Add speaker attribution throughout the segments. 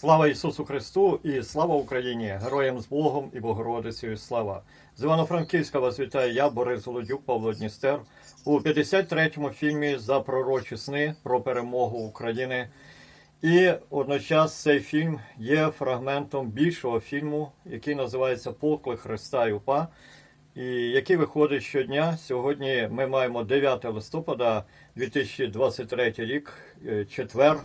Speaker 1: Слава Ісусу Христу і слава Україні! Героям з Богом і Богородицею слава! З Івано-Франківська вас вітаю я, Борис Володюк, Павло Дністер, у 53-му фільмі за пророчі сни про перемогу України. І одночас цей фільм є фрагментом більшого фільму, який називається Поклик Христа і УПА, і який виходить щодня. Сьогодні ми маємо 9 листопада 2023 рік, е, четвер,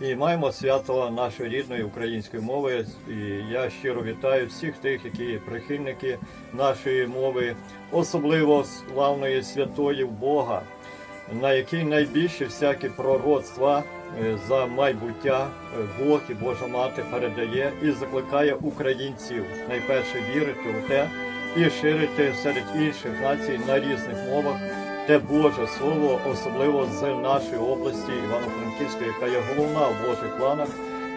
Speaker 1: і маємо свято нашої рідної української мови. І я щиро вітаю всіх тих, які прихильники нашої мови, особливо славної святої Бога, на якій найбільше всякі пророцтва е, за майбуття е, Бог і Божа Мати передає і закликає українців найперше вірити у те і ширити серед інших націй на різних мовах те Боже Слово, особливо з нашої області Івано-Франківської, яка є головна в Божих планах,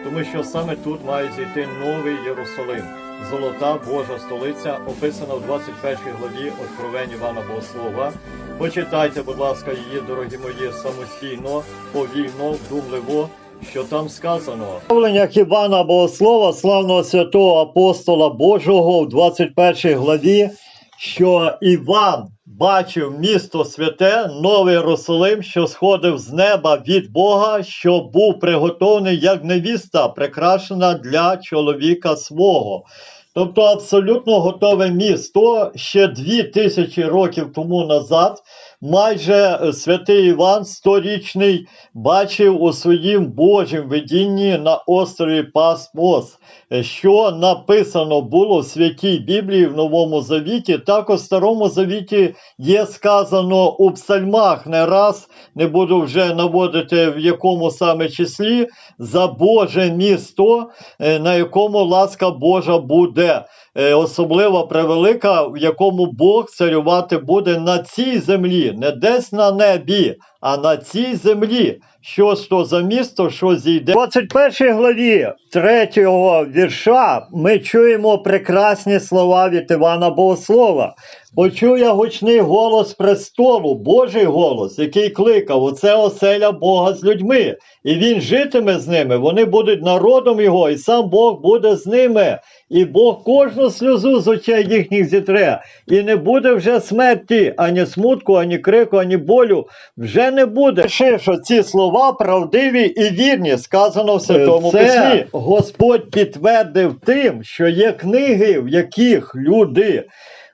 Speaker 1: тому що саме тут має зійти новий Єрусалим, золота Божа столиця, описана в 21 главі Откровень Івана Богослова. Почитайте, будь ласка, її, дорогі мої, самостійно, повільно, вдумливо, що там сказано.
Speaker 2: Правленнях Івана Богослова, славного святого апостола Божого в 21 главі, що Іван бачив місто святе, новий Єрусалим, що сходив з неба від Бога, що був приготовлений як невіста, прикрашена для чоловіка свого. Тобто абсолютно готове місто ще дві тисячі років тому назад. Майже е, святий Іван сторічний бачив у своїм Божім видінні на острові Пасмос, е, що написано було в святій Біблії в Новому Завіті. Також в Старому Завіті є сказано у псальмах не раз, не буду вже наводити в якому саме числі, за Боже місто, е, на якому ласка Божа буде. Особливо превелика, в якому Бог царювати буде на цій землі, не десь на небі, а на цій землі. Що то за місто, що зійде. У 21 главі 3 вірша ми чуємо прекрасні слова від Івана Богослова. Почув я гучний голос престолу, Божий голос, який кликав: Оце оселя Бога з людьми, і він житиме з ними. Вони будуть народом його, і сам Бог буде з ними. І Бог кожну сльозу з очей їхніх зітре, і не буде вже смерті, ані смутку, ані крику, ані болю. Вже не буде. Пиши, що ці слова правдиві і вірні, сказано в Святому
Speaker 1: Це
Speaker 2: Письмі. Господь підтвердив тим, що є книги, в яких люди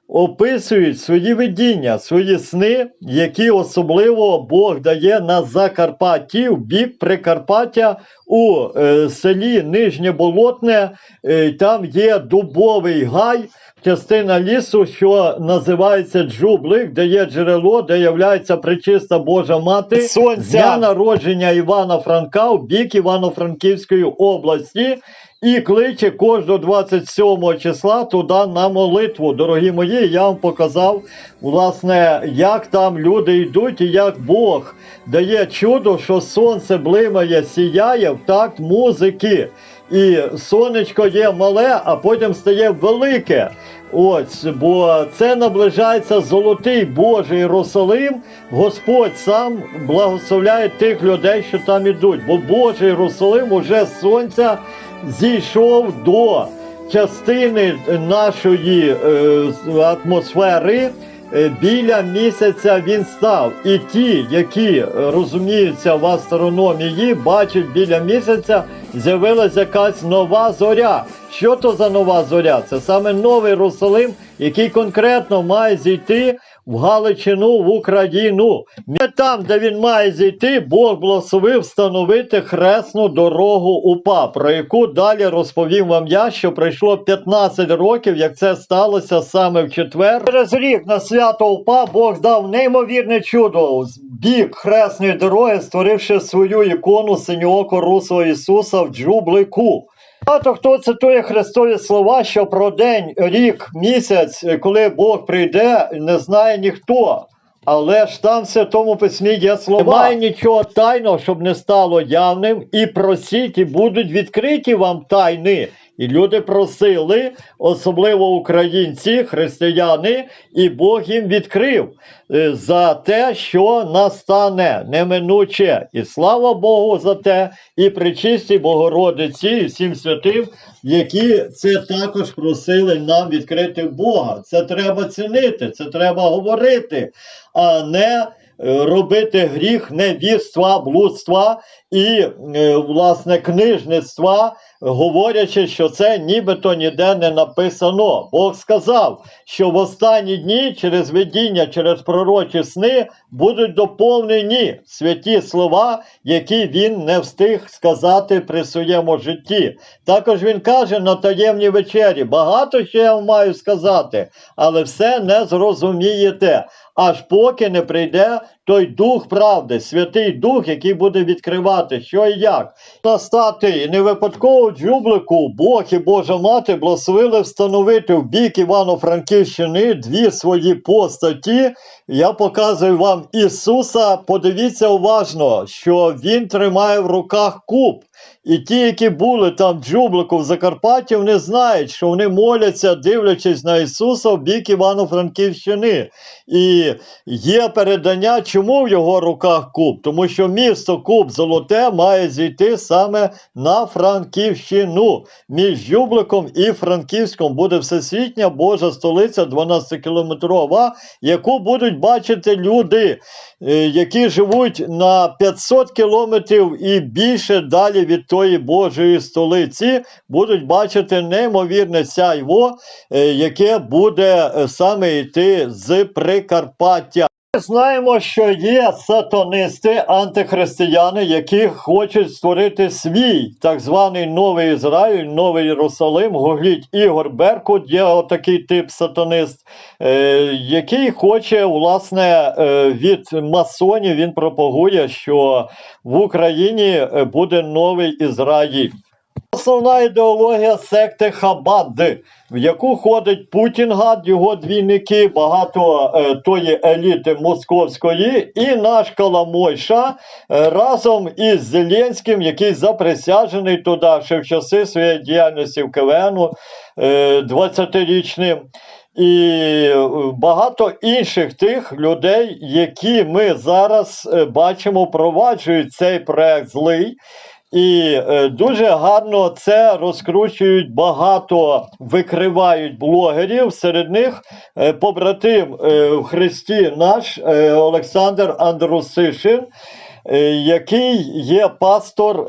Speaker 2: описують свої видіння, свої сни, які особливо Бог дає на Закарпатті, в бік Прикарпаття у е, селі Нижнє Болотне. Е, там є дубовий гай. Частина лісу, що називається Джублик, де є джерело, де являється причиста Божа мати
Speaker 1: Сонця.
Speaker 2: дня народження Івана Франка в бік Івано-Франківської області і кличе кожного 27 числа туди на молитву. Дорогі мої, я вам показав, власне, як там люди йдуть і як Бог дає чудо, що сонце блимає, сіяє в такт музики. І сонечко є мале, а потім стає велике. Ось, бо це наближається золотий Божий Єрусалим. Господь сам благословляє тих людей, що там ідуть. Бо Божий Єрусалим уже сонця зійшов до частини нашої е, атмосфери. Е, Біля місяця він став, і ті, які розуміються в астрономії, бачать біля місяця з'явилася якась нова зоря. Що то за нова зоря? Це саме новий Русалим, який конкретно має зійти в Галичину, в Україну. Не там, де він має зійти, Бог благословив встановити хресну дорогу УПА, про яку далі розповім вам я, що пройшло 15 років, як це сталося саме в четвер. Через рік на свято УПА Бог дав неймовірне чудо з бік хресної дороги, створивши свою ікону синьооко русого Ісуса в джублику. Багато хто цитує Христові слова, що про день, рік, місяць, коли Бог прийде, не знає ніхто. Але ж там в Святому Письмі є слова. Немає нічого тайного, щоб не стало явним, і просіть, і будуть відкриті вам тайни. І люди просили, особливо українці, християни, і Бог їм відкрив е, за те, що настане неминуче. І слава Богу за те, і причистій Богородиці, і всім святим, які це також просили нам відкрити Бога. Це треба цінити, це треба говорити, а не робити гріх невірства, блудства і, е, власне, книжництва, говорячи, що це нібито ніде не написано. Бог сказав, що в останні дні через видіння, через пророчі сни будуть доповнені святі слова, які він не встиг сказати при своєму житті. Також він каже на таємній вечері: багато ще я вам маю сказати, але все не зрозумієте. Аж поки не прийде той дух правди, святий дух, який буде відкривати, що і як. Настати і не випадково джублику Бог і Божа мати благословили встановити в бік Івано-Франківщини дві свої постаті. Я показую вам Ісуса. Подивіться уважно, що Він тримає в руках куб. І ті, які були там в Джублику в Закарпатті, вони знають, що вони моляться, дивлячись на Ісуса в бік Івано-Франківщини. І є передання, чому в його руках куб? Тому що місто Куб Золоте має зійти саме на Франківщину. Між Джубликом і Франківськом буде всесвітня Божа столиця 12-кілометрова, яку будуть бачити люди, е, які живуть на 500 кілометрів і більше далі від тої Божої столиці, будуть бачити неймовірне сяйво, е, яке буде е, саме йти з Прикарпаття. Ми знаємо, що є сатанисти, антихристияни, які хочуть створити свій так званий новий Ізраїль, новий Єрусалим. Гугліть Ігор Беркут, є отакий тип сатанист, е, який хоче, власне, е, від масонів він пропагує, що в Україні е, буде новий Ізраїль. Основна ідеологія секти Хабад, в яку ходить Путін, гад, його двійники, багато е, тої еліти московської, і наш Каламойша е, разом із Зеленським, який заприсяжений туди ще в часи своєї діяльності в КВН е, 20-річним. І е, багато інших тих людей, які ми зараз е, бачимо, впроваджують цей проект злий. І е, дуже гарно це розкручують багато, викривають блогерів. Серед них е, побратим е, в Христі наш Олександр Андрусишин, який є пастор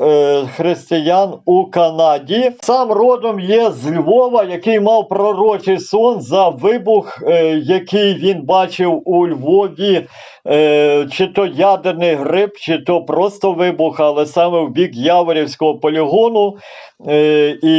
Speaker 2: християн у Канаді. Сам родом є з Львова, який мав пророчий сон за вибух, який він бачив у Львові. Е, чи то ядерний гриб, чи то просто вибух, але саме в бік Яворівського полігону. Е, і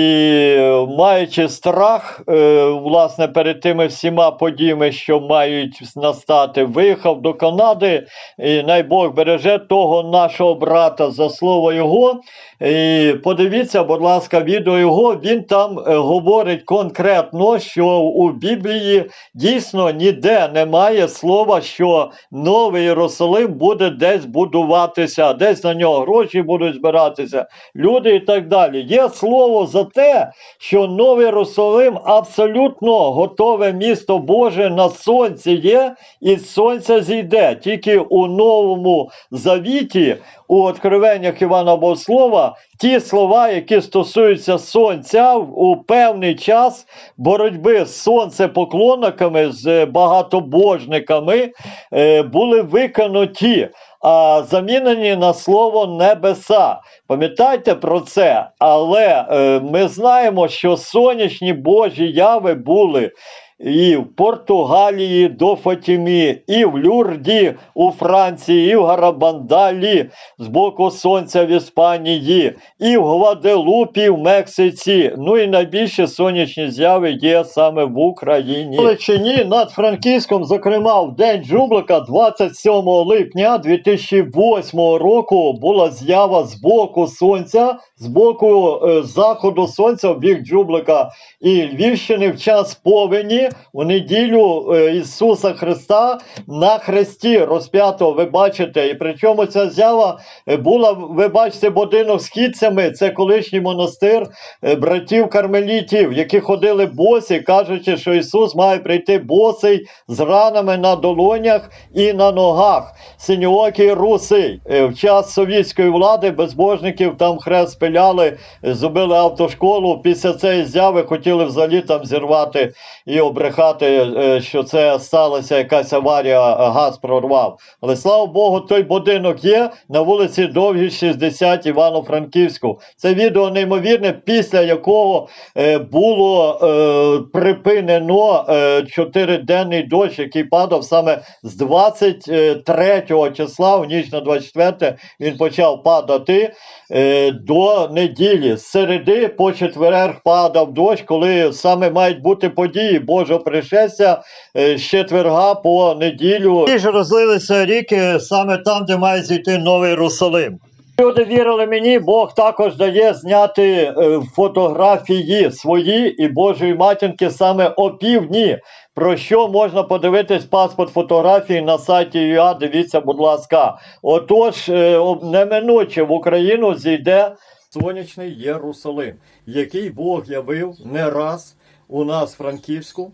Speaker 2: маючи страх, е, власне, перед тими всіма подіями, що мають настати, виїхав до Канади. І най Бог береже того нашого брата за слово його. І подивіться, будь ласка, відео його. Він там говорить конкретно, що у Біблії дійсно ніде немає слова, що новий Єрусалим буде десь будуватися, десь на нього гроші будуть збиратися, люди і так далі. Є слово за те, що новий Єрусалим абсолютно готове місто Боже на сонці є, і сонце зійде. Тільки у новому завіті, у откровеннях Івана Богослова, ті слова, які стосуються сонця, у певний час боротьби з сонцепоклонниками, з багатобожниками, е, були виконуті. А замінені на слово небеса. Пам'ятайте про це, але е, ми знаємо, що сонячні Божі яви були і в Португалії до Фатімі, і в Люрді у Франції, і в Гарабандалі з боку сонця в Іспанії, і в Гваделупі в Мексиці. Ну і найбільше сонячні зяви є саме в Україні. В Галичині над Франківськом, зокрема, в день Джублика, 27 липня 2008 року, була з'ява з боку сонця, з боку е, заходу сонця в бік Джублика і Львівщини в час повені. У неділю е, Ісуса Христа на хресті розп'ятого. Ви бачите, і причому ця зява е, була, ви бачите, будинок з хідцями. Це колишній монастир е, братів кармелітів, які ходили босі, кажучи, що Ісус має прийти босий з ранами на долонях і на ногах. Синьоокий русий. Е, В час совєтської влади безбожників там хрест пиляли, зробили автошколу. Після цієї зяви хотіли взагалі там зірвати і обрехати, е, що це сталася якась аварія, газ прорвав. Але слава Богу, той будинок є на вулиці Довгій, 60 Івано-Франківську. Це відео неймовірне, після якого е, було е, припинено е, чотириденний дощ, який падав саме з 23 числа, в ніч на 24 він почав падати е, до неділі. З середи по четверг падав дощ, коли саме мають бути події Божого пришестя е, з четверга по неділю. І ж розлилися ріки саме там, де має зійти Новий Єрусалим. Люди вірили мені, Бог також дає зняти е, фотографії свої і Божої матінки саме о півдні. Про що можна подивитись паспорт фотографії на сайті ЮА, дивіться, будь ласка. Отож, е, неминуче в Україну зійде
Speaker 1: сонячний Єрусалим, який Бог явив не раз у нас Франківську.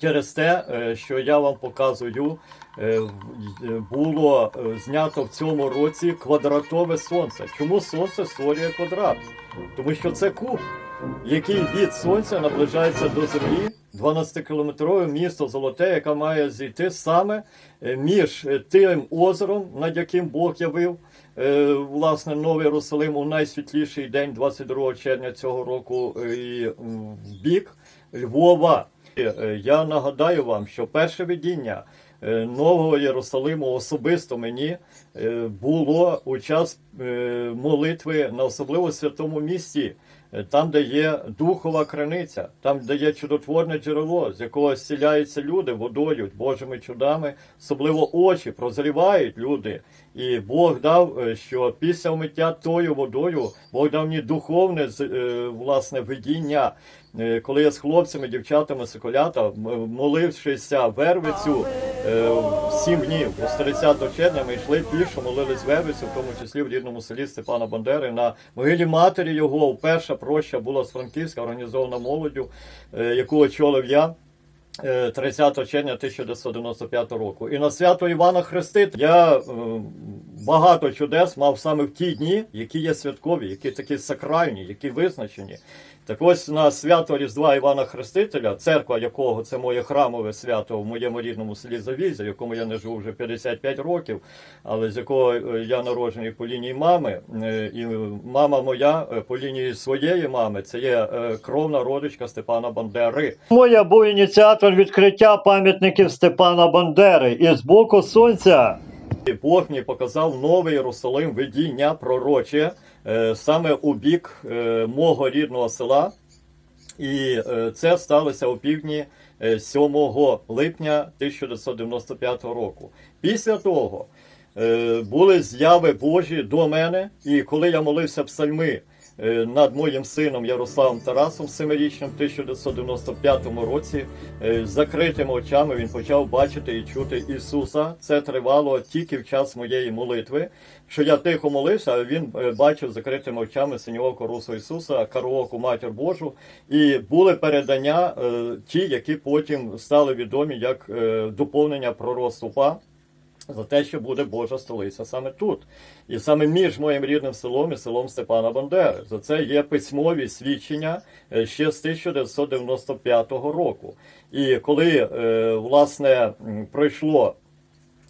Speaker 1: Через те, е, що я вам показую, е, е, було знято в цьому році квадратове сонце. Чому сонце створює квадрат? Тому що це куб, який від сонця наближається до землі. 12-кілометрове місто Золоте, яке має зійти саме між тим озером, над яким Бог явив власне Новий Єрусалим у найсвітліший день, 22 червня цього року, і в бік Львова. Е, Я нагадаю вам, що перше видіння е, Нового Єрусалиму особисто мені е, було у час е, молитви на особливо святому місці, е, там, де є духова криниця, там, де є чудотворне джерело, з якого зціляються люди водою, Божими чудами, особливо очі прозрівають люди. І Бог дав, е, що після вмиття тою водою Бог дав мені духовне е, власне видіння. Е, Коли я з хлопцями, дівчатами, соколята, молившися вервицю е, сім днів, з 30 червня ми йшли пішо, молились вервицю, в тому числі в рідному селі Степана Бандери. На могилі матері його перша проща була з Франківська, організована молоддю, е, яку очолив я. е, 30 червня 1995 року. І на свято Івана Хрестителя я багато чудес мав саме в ті дні, які є святкові, які такі сакральні, які визначені. Так ось на свято Різдва Івана Хрестителя, церква якого це моє храмове свято в моєму рідному селі Завізя, в якому я не живу вже 55 років, але з якого е, я народжений по лінії мами, е, і мама моя е, по лінії своєї мами, це є кровна родичка Степана Бандери.
Speaker 2: Тому я був ініціатор відкриття пам'ятників Степана Бандери. І з боку сонця
Speaker 1: Бог мені показав новий Єрусалим видіння пророче саме у бік е, мого рідного села. І е, це сталося у півдні е, 7 липня 1995 року. Після того е, були зяви Божі до мене, і коли я молився псальми е, над моїм сином Ярославом Тарасом, семирічним, в 1995 році, е, закритими очами він почав бачити і чути Ісуса. Це тривало тільки в час моєї молитви. Що я тихо молився, а він е, бачив закритими очами синього корусу Ісуса, карооку Матір Божу, і були передання е, ті, які потім стали відомі як е, доповнення пророцтва за те, що буде Божа столиця саме тут. І саме між моїм рідним селом і селом Степана Бандери. За це є письмові свідчення е, ще з 1995 року. І коли е, власне пройшло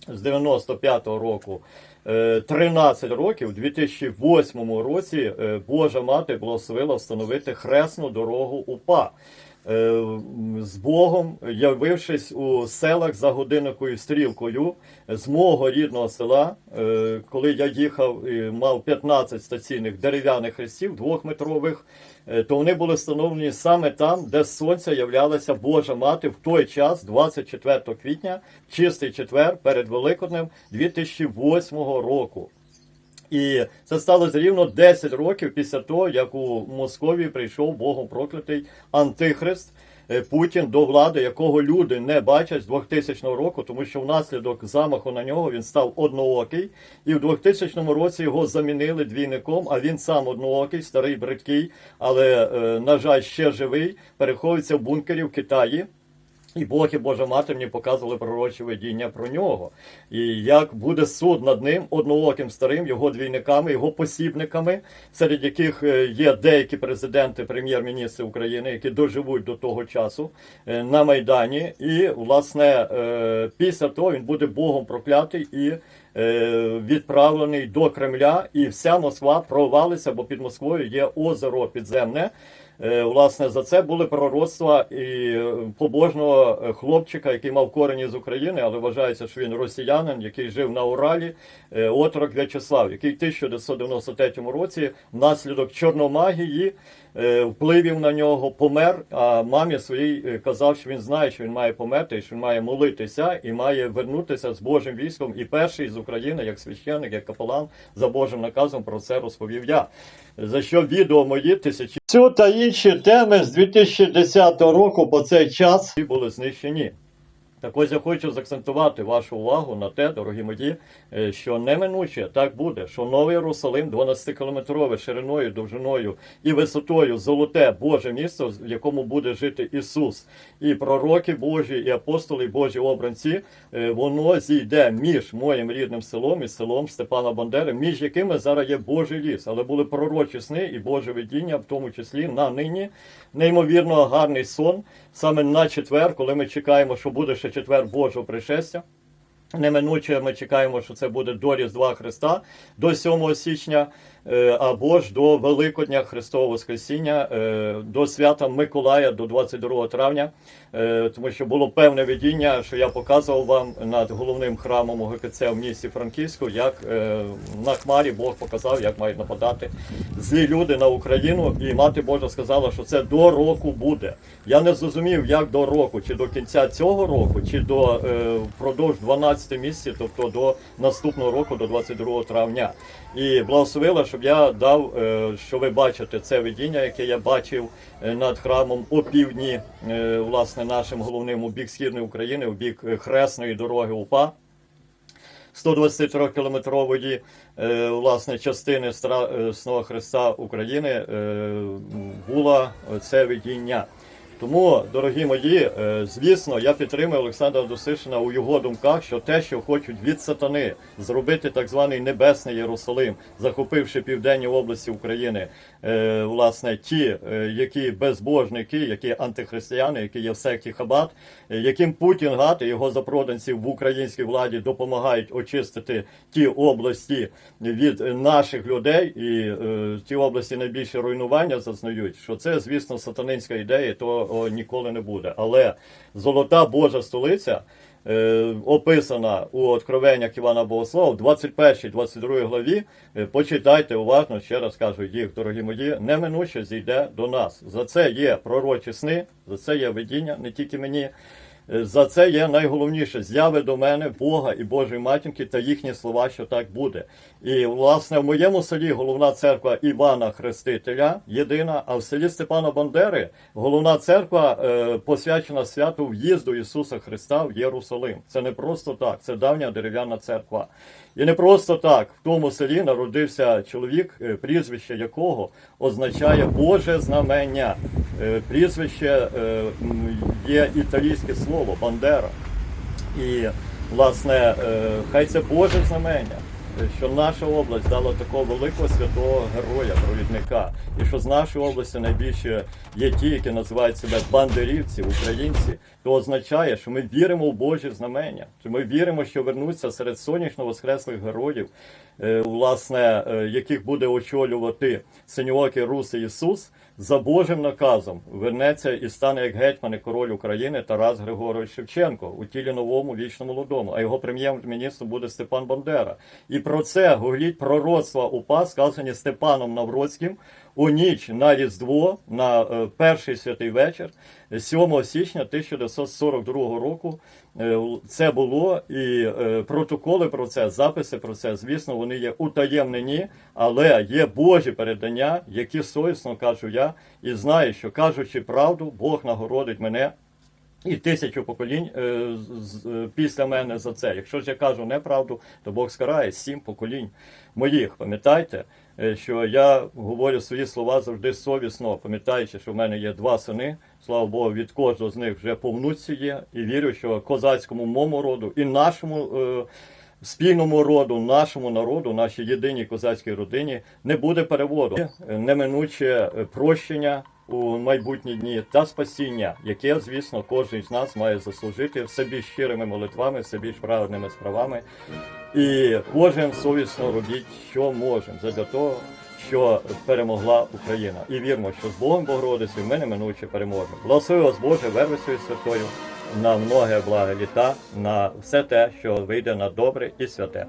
Speaker 1: з 95-го року. е, 13 років, у 2008 році е, Божа мати благословила встановити хресну дорогу УПА. Е, З Богом, явившись у селах за годинникою стрілкою з мого рідного села, е, коли я їхав і мав 15 стаційних дерев'яних хрестів, двохметрових, е, то вони були встановлені саме там, де з сонця являлася Божа мати в той час, 24 квітня, чистий четвер перед Великоднем 2008 року. І це сталося рівно 10 років після того, як у Московії прийшов Богом проклятий антихрист е, Путін до влади, якого люди не бачать з 2000 року, тому що внаслідок замаху на нього він став одноокий, і в 2000 році його замінили двійником. А він сам одноокий, старий бридкий, але е, на жаль, ще живий, переховується в бункері в Китаї. І Бог і Божа Мати мені показували пророчі видіння про нього. І як буде суд над ним, однооким старим, його двійниками, його посібниками, серед яких е, є деякі президенти, прем'єр-міністри України, які доживуть до того часу е, на Майдані. І, власне, е, після того він буде Богом проклятий і відправлений до Кремля, і вся Москва провалиться, бо під Москвою є озеро підземне. Е, Власне, за це були пророцтва і е, побожного е, хлопчика, який мав корені з України, але вважається, що він росіянин, який жив на Уралі, отрок В'ячеслав, який в 1993 році внаслідок чорномагії, впливів на нього, помер. А мамі своїй е, казав, що він знає, що він має померти, що він має молитися і має вернутися з Божим військом. І перший з України, як священник, як капелан, за Божим наказом про це розповів я. За що відео мої тисячі
Speaker 2: Цю та інші теми з 2010 року по цей час
Speaker 1: були знищені. Так ось я хочу заакцентувати вашу увагу на те, дорогі мої, е, що неминуче так буде, що Новий Єрусалим 12-кілометрове шириною, довжиною і висотою золоте Боже місто, в якому буде жити Ісус, і пророки Божі, і апостоли Божі обранці, е, воно зійде між моїм рідним селом і селом Степана Бандери, між якими зараз є Божий ліс, але були пророчі сни і Боже видіння, в тому числі на нині. Неймовірно гарний сон саме на четвер, коли ми чекаємо, що буде ще четвер Божого пришестя. Неминуче ми чекаємо, що це буде до Різдва Христа до 7 січня, або ж до Великодня Христового Воскресіння, е, до свята Миколая, до 22 травня, Е, тому що було певне видіння, що я показував вам над головним храмом ОГКЦ в місті Франківську, як е, на хмарі Бог показав, як мають нападати злі люди на Україну, і мати Божа сказала, що це до року буде. Я не зрозумів, як до року, чи до кінця цього року, чи до е, впродовж 12 місяців, тобто до наступного року, до 22 травня. І благословила, щоб я дав, е, що ви бачите це видіння, яке я бачив е, над храмом опівдні, е, власне, нашим головним у бік східної України, у бік хресної дороги УПА. 123-кілометрової е, власне частини стра- е, Христа України було це видіння. Тому, дорогі мої, е, звісно, я підтримую Олександра Досишина у його думках, що те, що хочуть від сатани зробити так званий небесний Єрусалим, захопивши південні області України, власне, ті, е, які безбожники, які антихристияни, які є в секті Хабат, е, яким Путін гад і його запроданці в українській владі допомагають очистити ті області від е, наших людей, і е, ті області найбільше руйнування зазнають, що це, звісно, сатанинська ідея, то ніколи не буде. Але золота Божа столиця. Е, Описана у откровеннях Івана Богослова в 21-22 главі. Е, Почитайте уважно, ще раз кажу їх, дорогі мої, неминуче зійде до нас. За це є пророчі сни, за це є видіння, не тільки мені. Е, За це є найголовніше зяви до мене Бога і Божої матінки та їхні слова, що так буде. І власне в моєму селі головна церква Івана Хрестителя єдина, а в селі Степана Бандери головна церква е, посвячена святу в'їзду Ісуса Христа в Єрусалим. Це не просто так, це давня дерев'яна церква. І не просто так в тому селі народився чоловік, е, прізвище якого означає Боже знамення. Е, Прізвище е, є італійське слово Бандера. І, власне, хай це Боже знамення, що наша область дала такого великого святого героя, провідника, і що з нашої області найбільше є ті, які називають себе бандерівці, українці, то означає, що ми віримо в Божі знамення, що ми віримо, що вернуться серед сонячно воскреслих героїв, е, власне, е, яких буде очолювати синьоокий русий Ісус. За Божим наказом вернеться і стане як гетьман і король України Тарас Григорович Шевченко у тілі новому вічно молодому, а його прем'єр-міністром буде Степан Бандера. І про це гугліть пророцтва УПА, сказані Степаном Навроцьким у ніч на Різдво, на е, перший святий вечір, 7 січня 1942 року. Е, Це було і е, протоколи про це, записи про це, звісно, вони є утаємнені, але є Божі передання, які совісно кажу я, і знаю, що кажучи правду, Бог нагородить мене і тисячу поколінь після мене за це. Якщо ж я кажу неправду, то Бог скарає сім поколінь моїх. Пам'ятайте, що я говорю свої слова завжди совісно, пам'ятаючи, що в мене є два сини. Слава Богу, від кожного з них вже по внуці є. І вірю, що козацькому моєму роду і нашому. Е, Спільному роду, нашому народу, нашій єдиній козацькій родині не буде переводу. Неминуче е, прощення у майбутні дні та спасіння, яке, звісно, кожен з нас має заслужити все більш щирими молитвами, все більш праведними справами. І кожен совісно робіть, що можемо, задля того, що перемогла Україна. І віримо, що з Богом Богородицею ми неминуче переможемо. Благослови вас Боже, вервицею святою, на многе благе літа, на все те, що вийде на добре і святе.